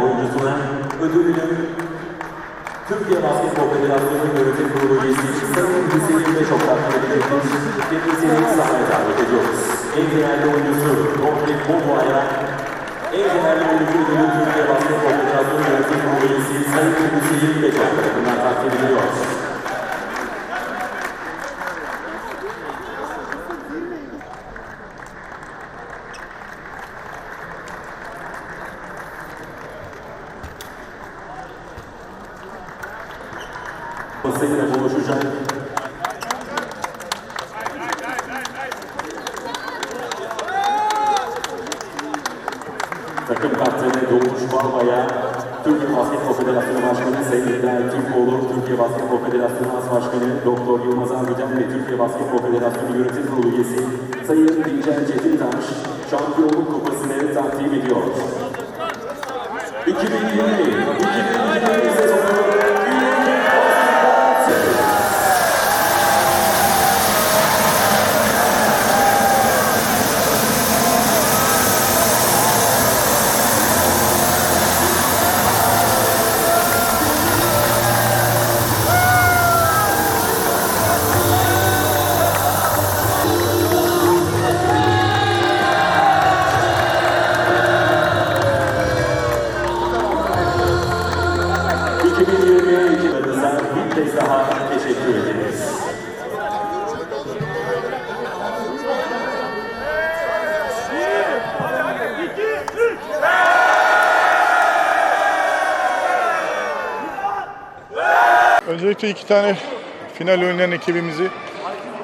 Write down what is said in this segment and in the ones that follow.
oyuncusuna ödülünün Türkiye Basketbol Federasyonu Yönetim Kurulu üyesi Sayın Hüseyin de çok takdir ediyoruz. Kendisini sahaya davet ediyoruz. En değerli oyuncusu Rodrik Boboa'ya en değerli oyuncu ödülü Türkiye Basketbol Federasyonu Yönetim Kurulu üyesi Sayın Hüseyin çok tarafından takdir ediliyor. Basıyla buluşacak. Takım kaptanı Doğuş Balba'ya Türkiye Basketbol Federasyonu Başkanı Sayın İbrahim Türkoğlu, Türkiye Basketbol Federasyonu As Başkanı Doktor Yılmaz Argıcan ve Türkiye Basketbol Federasyonu Yönetim Kurulu üyesi Sayın Dincer Çetintaş şampiyonluk kupasını takdim ediyor. 2020 2020 sezonu Öncelikle iki tane final oynayan ekibimizi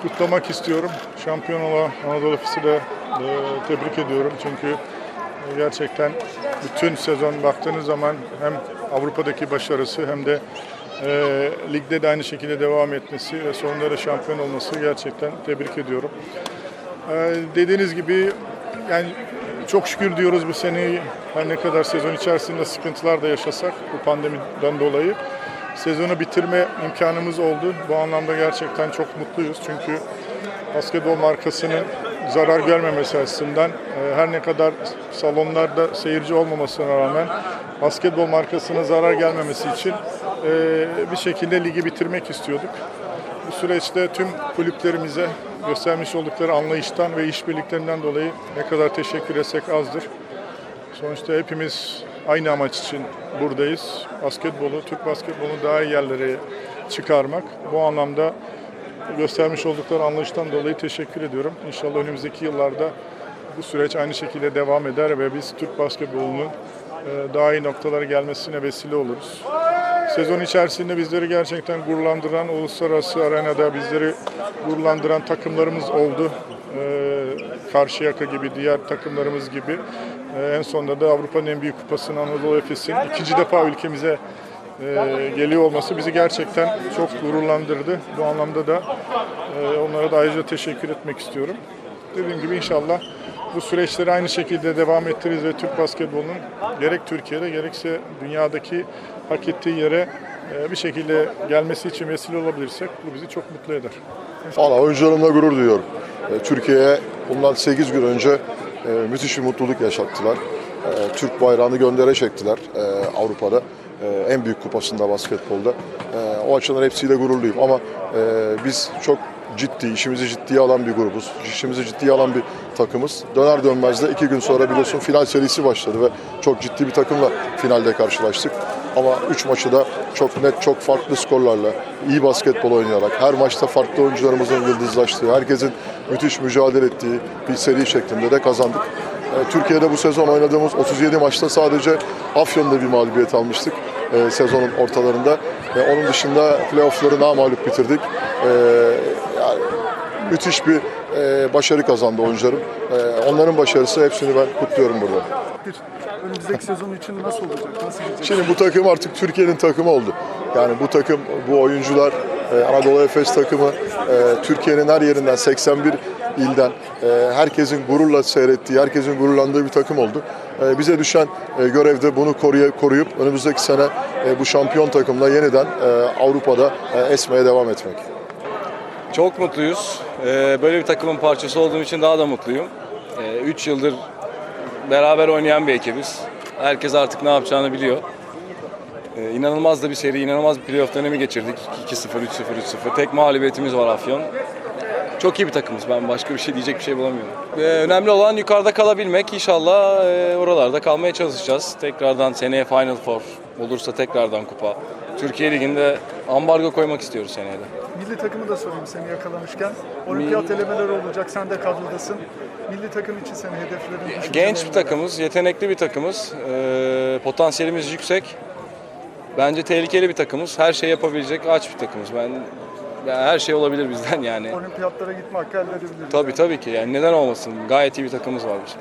kutlamak istiyorum. Şampiyon olan Anadolu Efes'i de e, tebrik ediyorum. Çünkü e, gerçekten bütün sezon baktığınız zaman hem Avrupa'daki başarısı hem de e, ligde de aynı şekilde devam etmesi ve sonunda da şampiyon olması gerçekten tebrik ediyorum. Ee, dediğiniz gibi yani çok şükür diyoruz bu seneyi her ne kadar sezon içerisinde sıkıntılar da yaşasak bu pandemiden dolayı sezonu bitirme imkanımız oldu. Bu anlamda gerçekten çok mutluyuz. Çünkü basketbol markasının zarar görmemesi açısından e, her ne kadar salonlarda seyirci olmamasına rağmen basketbol markasına zarar gelmemesi için e, bir şekilde ligi bitirmek istiyorduk. Bu süreçte tüm kulüplerimize göstermiş oldukları anlayıştan ve işbirliklerinden dolayı ne kadar teşekkür etsek azdır. Sonuçta hepimiz aynı amaç için buradayız. Basketbolu, Türk basketbolunu daha iyi yerlere çıkarmak. Bu anlamda göstermiş oldukları anlayıştan dolayı teşekkür ediyorum. İnşallah önümüzdeki yıllarda bu süreç aynı şekilde devam eder ve biz Türk basketbolunun e, daha iyi noktalara gelmesine vesile oluruz. Sezon içerisinde bizleri gerçekten gururlandıran, uluslararası arenada bizleri gururlandıran takımlarımız oldu. Ee, Karşıyaka gibi, diğer takımlarımız gibi. Ee, en sonunda da Avrupa'nın en büyük kupasını Anadolu Efes'in ikinci defa ülkemize e, geliyor olması bizi gerçekten çok gururlandırdı. Bu anlamda da e, onlara da ayrıca teşekkür etmek istiyorum. Dediğim gibi inşallah bu süreçleri aynı şekilde devam ettiririz ve Türk basketbolunun gerek Türkiye'de gerekse dünyadaki hak ettiği yere e, bir şekilde gelmesi için vesile olabilirsek bu bizi çok mutlu eder. Valla oyuncularımla gurur duyuyorum. Türkiye'ye bundan 8 gün önce e, müthiş bir mutluluk yaşattılar. E, Türk bayrağını göndere çektiler e, Avrupa'da. E, en büyük kupasında basketbolda. E, o açıdan hepsiyle gururluyum ama e, biz çok ciddi, işimizi ciddiye alan bir grubuz. İşimizi ciddiye alan bir takımız. Döner dönmez de iki gün sonra biliyorsun final serisi başladı ve çok ciddi bir takımla finalde karşılaştık. Ama üç maçı da çok net, çok farklı skorlarla, iyi basketbol oynayarak, her maçta farklı oyuncularımızın yıldızlaştığı, herkesin müthiş mücadele ettiği bir seri şeklinde de kazandık. Ee, Türkiye'de bu sezon oynadığımız 37 maçta sadece Afyon'da bir mağlubiyet almıştık e, sezonun ortalarında. Ve onun dışında playoff'ları namağlup bitirdik. Ee, yani müthiş bir e, başarı kazandı oyuncularım. Onların başarısı hepsini ben kutluyorum burada. Önümüzdeki sezon için nasıl olacak? Nasıl gidecek? Şimdi bu takım artık Türkiye'nin takımı oldu. Yani bu takım, bu oyuncular, e, Anadolu Efes takımı e, Türkiye'nin her yerinden 81 ilden e, herkesin gururla seyrettiği, herkesin gururlandığı bir takım oldu. Bize düşen görevde bunu koruyup önümüzdeki sene bu şampiyon takımla yeniden Avrupa'da esmeye devam etmek. Çok mutluyuz. Böyle bir takımın parçası olduğum için daha da mutluyum. 3 yıldır beraber oynayan bir ekibiz. Herkes artık ne yapacağını biliyor. Ee, inanılmaz da bir seri, inanılmaz bir playoff dönemi geçirdik. 2-0, 3-0, 3-0. Tek mağlubiyetimiz var Afyon. Çok iyi bir takımız. Ben başka bir şey diyecek bir şey bulamıyorum. Ee, önemli olan yukarıda kalabilmek. İnşallah e, oralarda kalmaya çalışacağız. Tekrardan seneye Final Four olursa tekrardan kupa. Türkiye Ligi'nde ambargo koymak istiyoruz seneye de. Milli takımı da sorayım seni yakalamışken. Olimpiyat elemeleri olacak, sen de kadrodasın. Milli takım için senin hedeflerin, Genç bir takımız, yetenekli bir takımız. Ee, potansiyelimiz yüksek. Bence tehlikeli bir takımız. Her şey yapabilecek aç bir takımız. Ben yani her şey olabilir bizden yani. Olimpiyatlara gitme hakkı elde edebiliriz. Tabii tabii ki. Yani neden olmasın? Gayet iyi bir takımız var bizim.